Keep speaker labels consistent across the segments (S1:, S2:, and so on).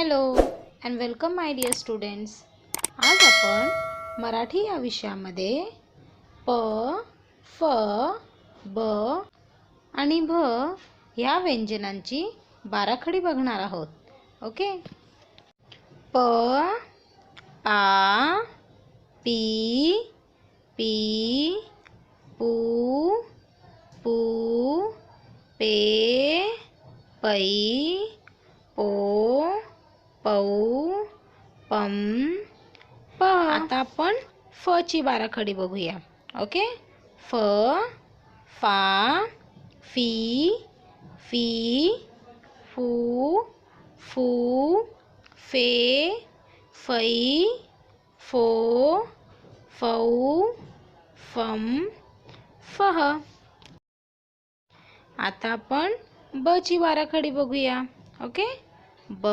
S1: Hello and welcome my dear students आज आपण मराठी या विषयामध्ये प फ ब आणि भ या व्यंजनांची बाराखडी बघणार आहोत. ओके? प पा पी पी पू पू पे पै पो पौ पम प. आता आपण फ ची बाराखडी बघूया. ओके? फ फा फी फी फू फू फे फै फो फौ फम फह. आता आपण ब ची बाराखडी बघूया. ओके? ब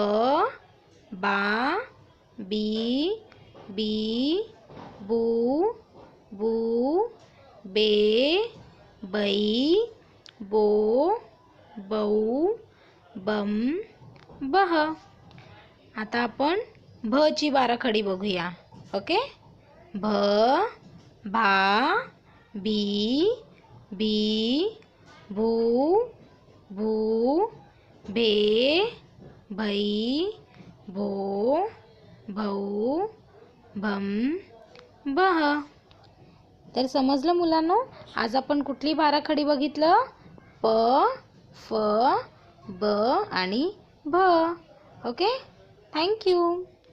S1: बा, बी बी, बू बू, बे बै बो बौ बम बह आता आपण भ ची बाराखडी बघूया, ओके? भ, भा, बी बी भू भू भे भै भो भाऊ भम बह. तर समजलं मुलांनो? आज आपण कुठली बाराखडी बघितलं? प फ ब आणि भ. ओके? थँक्यू